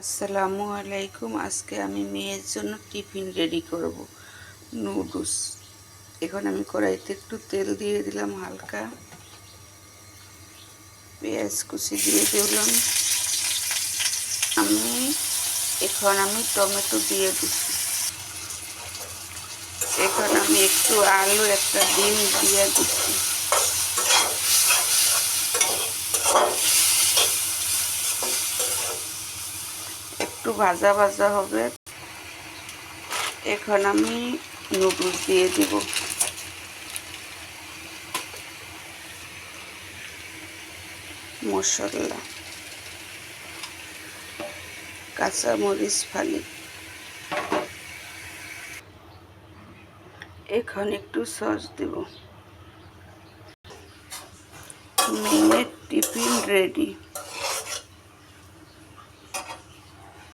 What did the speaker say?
আসসালামু আলাইকুম। আজকে আমি মেয়ের জন্য টিফিন রেডি করব। নুডলস। এখন আমি কড়াইতে একটু তেল দিয়ে দিলাম হালকা। পেঁয়াজ কুচি দিয়ে দিলাম। আমি এখন আমি টমেটো দিয়ে দিচ্ছি। এখন আমি একটু আলু একটা ডিম দিয়ে দিচ্ছি। একটু ভাজা ভাজা হবে। এখন আমি নুডলস দিয়ে দিব। মশলা, কাঁচামরিচ, ফালি। এখন একটু সস দেব। মেয়ের টিফিন রেডি।